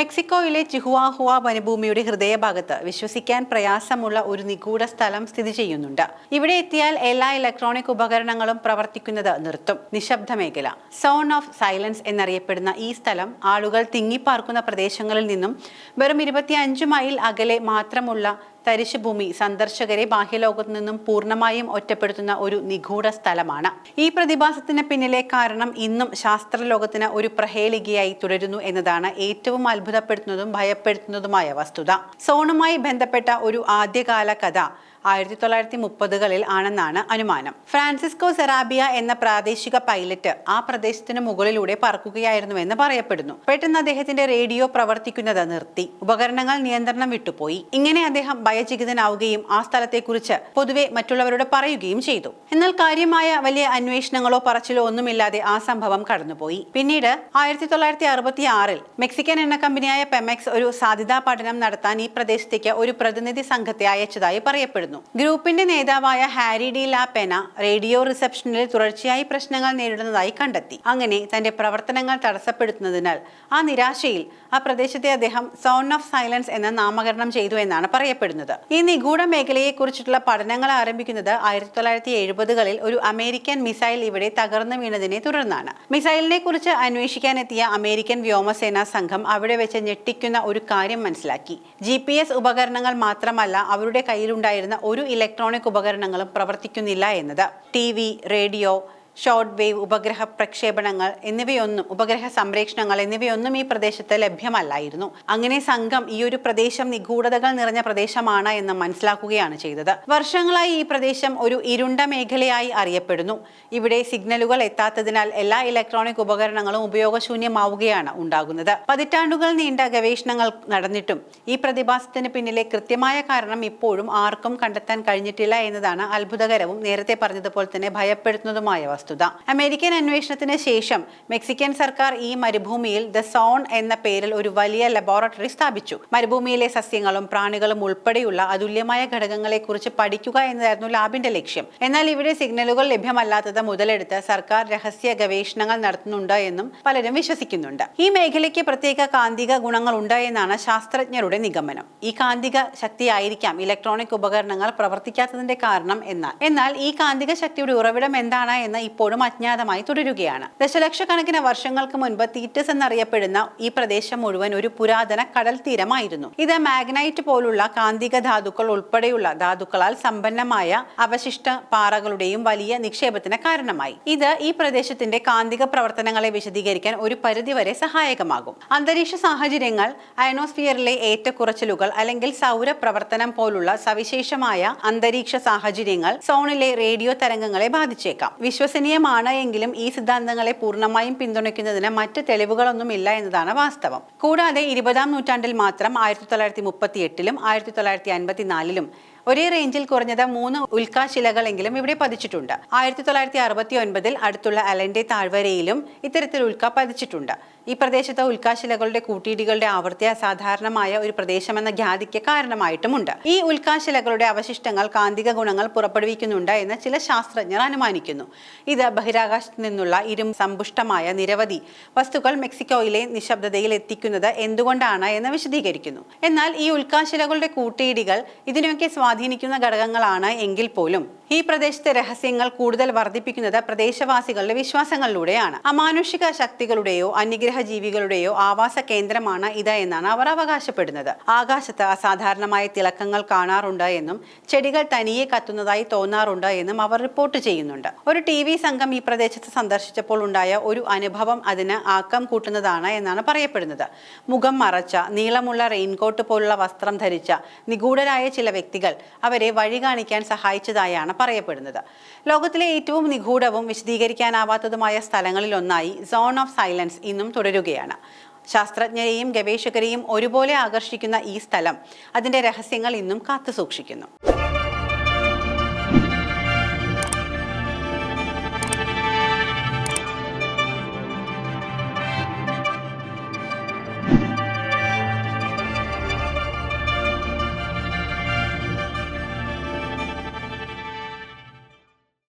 മെക്സിക്കോയിലെ ചിഹുവാഹുവ വനഭൂമിയുടെ ഹൃദയഭാഗത്ത് വിശ്വസിക്കാൻ പ്രയാസമുള്ള ഒരു നിഗൂഢ സ്ഥലം സ്ഥിതി ചെയ്യുന്നുണ്ട്. ഇവിടെ എത്തിയാൽ എല്ലാ ഇലക്ട്രോണിക് ഉപകരണങ്ങളും പ്രവർത്തിക്കുന്നത് നിർത്തും. നിശബ്ദ മേഖല. സോൺ ഓഫ് സൈലൻസ് എന്നറിയപ്പെടുന്ന ഈ സ്ഥലം ആളുകൾ തിങ്ങിപ്പാർക്കുന്ന പ്രദേശങ്ങളിൽ നിന്നും വെറും ഇരുപത്തിയഞ്ച് മൈൽ അകലെ മാത്രമുള്ള തരിശുഭൂമി സന്ദർശകരെ ബാഹ്യലോകത്തു നിന്നും പൂർണമായും ഒറ്റപ്പെടുത്തുന്ന ഒരു നിഗൂഢ സ്ഥലമാണ്. ഈ പ്രതിഭാസത്തിന് പിന്നിലെ കാരണം ഇന്നും ശാസ്ത്രലോകത്തിന് ഒരു പ്രഹേളികയായി തുടരുന്നു എന്നതാണ് ഏറ്റവും അത്ഭുതപ്പെടുത്തുന്നതും ഭയപ്പെടുത്തുന്നതുമായ വസ്തുത. സോണുമായി ബന്ധപ്പെട്ട ഒരു ആദ്യകാല കഥ ആയിരത്തി തൊള്ളായിരത്തി മുപ്പതുകളിൽ ആണെന്നാണ് അനുമാനം. ഫ്രാൻസിസ്കോ സെറാബിയ എന്ന പ്രാദേശിക പൈലറ്റ് ആ പ്രദേശത്തിന് മുകളിലൂടെ പറക്കുകയായിരുന്നുവെന്ന് പറയപ്പെടുന്നു. പെട്ടെന്ന് അദ്ദേഹത്തിന്റെ റേഡിയോ പ്രവർത്തിക്കുന്നത് നിർത്തി. ഉപകരണങ്ങൾ നിയന്ത്രണം വിട്ടുപോയി. ഇങ്ങനെ അദ്ദേഹം ഭയചികിതനാവുകയും ആ സ്ഥലത്തെക്കുറിച്ച് പൊതുവെ മറ്റുള്ളവരോട് പറയുകയും ചെയ്തു. എന്നാൽ കാര്യമായ വലിയ അന്വേഷണങ്ങളോ പറച്ചിലോ ഒന്നുമില്ലാതെ ആ സംഭവം കടന്നുപോയി. പിന്നീട് ആയിരത്തി തൊള്ളായിരത്തി അറുപത്തി ആറിൽ മെക്സിക്കൻ എണ്ണ കമ്പനിയായ പെമെക്സ് ഒരു സാധ്യതാ പഠനം നടത്താൻ ഈ പ്രദേശത്തേക്ക് ഒരു പ്രതിനിധി സംഘത്തെ അയച്ചതായി പറയപ്പെടുന്നു. ഗ്രൂപ്പിന്റെ നേതാവായ Harry de la Pena radio റിസപ്ഷനിൽ തുടർച്ചയായി പ്രശ്നങ്ങൾ നേരിടുന്നതായി കണ്ടെത്തി. അങ്ങനെ തന്റെ പ്രവർത്തനങ്ങൾ തടസ്സപ്പെടുത്തുന്നതിനാൽ ആ നിരാശയിൽ ആ പ്രദേശത്തെ അദ്ദേഹം സോൺ ഓഫ് സൈലൻസ് എന്ന നാമകരണം ചെയ്തു എന്നാണ് പറയപ്പെടുന്നത്. ഈ നിഗൂഢ മേഖലയെക്കുറിച്ചിട്ടുള്ള പഠനങ്ങൾ ആരംഭിക്കുന്നത് ആയിരത്തി തൊള്ളായിരത്തി എഴുപതുകളിൽ ഒരു അമേരിക്കൻ മിസൈൽ ഇവിടെ തകർന്നു വീണതിനെ തുടർന്നാണ്. മിസൈലിനെ കുറിച്ച് അന്വേഷിക്കാനെത്തിയ അമേരിക്കൻ വ്യോമസേനാ സംഘം അവിടെ വെച്ച് ഞെട്ടിക്കുന്ന ഒരു കാര്യം മനസ്സിലാക്കി. ജി ഉപകരണങ്ങൾ മാത്രമല്ല അവരുടെ കയ്യിലുണ്ടായിരുന്ന ഒരു ഇലക്ട്രോണിക് ഉപകരണങ്ങളും പ്രവർത്തിക്കുന്നില്ല എന്നത്. ടി റേഡിയോ ഷോർട്ട് വേവ് ഉപഗ്രഹ പ്രക്ഷേപണങ്ങൾ എന്നിവയൊന്നും ഉപഗ്രഹ സംപ്രേഷണങ്ങൾ എന്നിവയൊന്നും ഈ പ്രദേശത്ത് ലഭ്യമല്ലായിരുന്നു. അങ്ങനെ സംഘം ഈ ഒരു പ്രദേശം നിഗൂഢതകൾ നിറഞ്ഞ പ്രദേശമാണ് എന്ന് മനസ്സിലാക്കുകയാണ് ചെയ്തത്. വർഷങ്ങളായി ഈ പ്രദേശം ഒരു ഇരുണ്ട മേഖലയായി അറിയപ്പെടുന്നു. ഇവിടെ സിഗ്നലുകൾ എത്താത്തതിനാൽ എല്ലാ ഇലക്ട്രോണിക് ഉപകരണങ്ങളും ഉപയോഗശൂന്യമാവുകയാണ് ഉണ്ടാകുന്നത്. പതിറ്റാണ്ടുകൾ നീണ്ട ഗവേഷണങ്ങൾ നടന്നിട്ടും ഈ പ്രതിഭാസത്തിന് പിന്നിലെ കൃത്യമായ കാരണം ഇപ്പോഴും ആർക്കും കണ്ടെത്താൻ കഴിഞ്ഞിട്ടില്ല എന്നതാണ് അത്ഭുതകരവും നേരത്തെ പറഞ്ഞതുപോലെ തന്നെ ഭയപ്പെടുത്തുന്നതുമായ വസ്തുത അമേരിക്കൻ അന്വേഷണത്തിന് ശേഷം മെക്സിക്കൻ സർക്കാർ ഈ മരുഭൂമിയിൽ ദ സോൺ എന്ന പേരിൽ ഒരു വലിയ ലബോറട്ടറി സ്ഥാപിച്ചു. മരുഭൂമിയിലെ സസ്യങ്ങളും പ്രാണികളും ഉൾപ്പെടെയുള്ള അതുല്യമായ ഘടകങ്ങളെ കുറിച്ച് പഠിക്കുക എന്നതായിരുന്നു ലാബിന്റെ ലക്ഷ്യം. എന്നാൽ ഇവിടെ സിഗ്നലുകൾ ലഭ്യമല്ലാത്തത് മുതലെടുത്ത് സർക്കാർ രഹസ്യ ഗവേഷണങ്ങൾ നടത്തുന്നുണ്ട് എന്നും പലരും വിശ്വസിക്കുന്നുണ്ട്. ഈ മേഖലയ്ക്ക് പ്രത്യേക കാന്തിക ഗുണങ്ങളുണ്ട് എന്നാണ് ശാസ്ത്രജ്ഞരുടെ നിഗമനം. ഈ കാന്തിക ശക്തിയായിരിക്കാം ഇലക്ട്രോണിക് ഉപകരണങ്ങൾ പ്രവർത്തിക്കാത്തതിന്റെ കാരണം എന്നാൽ. എന്നാൽ ഈ കാന്തിക ശക്തിയുടെ ഉറവിടം എന്താണ് എന്ന് ഇപ്പോഴും അജ്ഞാതമായി തുടരുകയാണ്. ദശലക്ഷക്കണക്കിന് വർഷങ്ങൾക്ക് മുൻപ് തീറ്റസ് എന്നറിയപ്പെടുന്ന ഈ പ്രദേശം മുഴുവൻ ഒരു പുരാതന കടൽ തീരമായിരുന്നു. ഇത് മാഗ്നൈറ്റ് പോലുള്ള കാന്തിക ധാതുക്കൾ ഉൾപ്പെടെയുള്ള ധാതുക്കളാൽ സമ്പന്നമായ അവശിഷ്ട പാറകളുടെയും വലിയ നിക്ഷേപത്തിന് കാരണമായി. ഇത് ഈ പ്രദേശത്തിന്റെ കാന്തിക പ്രവർത്തനങ്ങളെ വിശദീകരിക്കാൻ ഒരു പരിധിവരെ സഹായകമാകും. അന്തരീക്ഷ സാഹചര്യങ്ങൾ അയനോസ്ഫിയറിലെ ഏറ്റക്കുറച്ചിലുകൾ അല്ലെങ്കിൽ സൗര പ്രവർത്തനം പോലുള്ള സവിശേഷമായ അന്തരീക്ഷ സാഹചര്യങ്ങൾ സോണിലെ റേഡിയോ തരംഗങ്ങളെ ബാധിച്ചേക്കാം. വിശ്വസനീയമാണ് എങ്കിലും ഈ സിദ്ധാന്തങ്ങളെ പൂർണമായും പിന്തുണയ്ക്കുന്നതിന് മറ്റ് തെളിവുകളൊന്നും ഇല്ല എന്നതാണ് വാസ്തവം. കൂടാതെ ഇരുപതാം നൂറ്റാണ്ടിൽ മാത്രം ആയിരത്തി തൊള്ളായിരത്തി മുപ്പത്തി എട്ടിലും ആയിരത്തി തൊള്ളായിരത്തി അൻപത്തിനാലിലും ഒരേ റേഞ്ചിൽ കുറഞ്ഞത് മൂന്ന് ഉൽക്കാശിലകളെങ്കിലും ഇവിടെ പതിച്ചിട്ടുണ്ട്. ആയിരത്തി തൊള്ളായിരത്തി അറുപത്തി ഒൻപതിൽ അടുത്തുള്ള അലന്റെ താഴ്വരയിലും ഇത്തരത്തിൽ ഉൽക്ക പതിച്ചിട്ടുണ്ട്. ഈ പ്രദേശത്തെ ഉൽക്കാശിലകളുടെ കൂട്ടിയിടികളുടെ ആവൃത്തി അസാധാരണമായ ഒരു പ്രദേശമെന്ന ഖ്യാതിക്ക് കാരണമായിട്ടുമുണ്ട്. ഈ ഉൽക്കാശിലകളുടെ അവശിഷ്ടങ്ങൾ കാന്തിക ഗുണങ്ങൾ പുറപ്പെടുവിക്കുന്നുണ്ട് എന്ന് ചില ശാസ്ത്രജ്ഞർ അനുമാനിക്കുന്നു. ഇത് ബഹിരാകാശത്ത് നിന്നുള്ള ഇരും സമ്പുഷ്ടമായ നിരവധി വസ്തുക്കൾ മെക്സിക്കോയിലെ നിശബ്ദതയിൽ എത്തിക്കുന്നത് എന്തുകൊണ്ടാണ് എന്ന് വിശദീകരിക്കുന്നു. എന്നാൽ ഈ ഉൽക്കാശിലകളുടെ കൂട്ടിയിടികൾ ഇതിനെയൊക്കെ സ്വാധീനിക്കുന്ന ഘടകങ്ങളാണ് എങ്കിൽ പോലും. ഈ പ്രദേശത്തെ രഹസ്യങ്ങൾ കൂടുതൽ വർദ്ധിപ്പിക്കുന്നത് പ്രദേശവാസികളുടെ വിശ്വാസങ്ങളിലൂടെയാണ്. അമാനുഷിക ശക്തികളുടെയോ അന്യഗ്രഹ ജീവികളുടെയോ ആവാസ കേന്ദ്രമാണ് ഇത് എന്നാണ് അവർ അവകാശപ്പെടുന്നത്. ആകാശത്ത് അസാധാരണമായ തിളക്കങ്ങൾ കാണാറുണ്ട് എന്നും ചെടികൾ തനിയെ കത്തുന്നതായി തോന്നാറുണ്ട് എന്നും അവർ റിപ്പോർട്ട് ചെയ്യുന്നുണ്ട്. ഒരു ടി വി സംഘം ഈ പ്രദേശത്ത് സന്ദർശിച്ചപ്പോൾ ഉണ്ടായ ഒരു അനുഭവം അതിന് ആക്കം കൂട്ടുന്നതാണ് എന്നാണ് പറയപ്പെടുന്നത്. മുഖം മറച്ച നീളമുള്ള റെയിൻകോട്ട് പോലുള്ള വസ്ത്രം ധരിച്ച നിഗൂഢരായ ചില വ്യക്തികൾ അവരെ വഴി കാണിക്കാൻ സഹായിച്ചതായാണ് പറയപ്പെടുന്നത്. ലോകത്തിലെ ഏറ്റവും നിഗൂഢവും വിശദീകരിക്കാനാവാത്തതുമായ സ്ഥലങ്ങളിലൊന്നായി സോൺ ഓഫ് സൈലൻസ് ഇന്നും തുടരുകയാണ്. ശാസ്ത്രജ്ഞരെയും ഗവേഷകരെയും ഒരുപോലെ ആകർഷിക്കുന്ന ഈ സ്ഥലം അതിന്റെ രഹസ്യങ്ങൾ ഇന്നും കാത്തുസൂക്ഷിക്കുന്നു.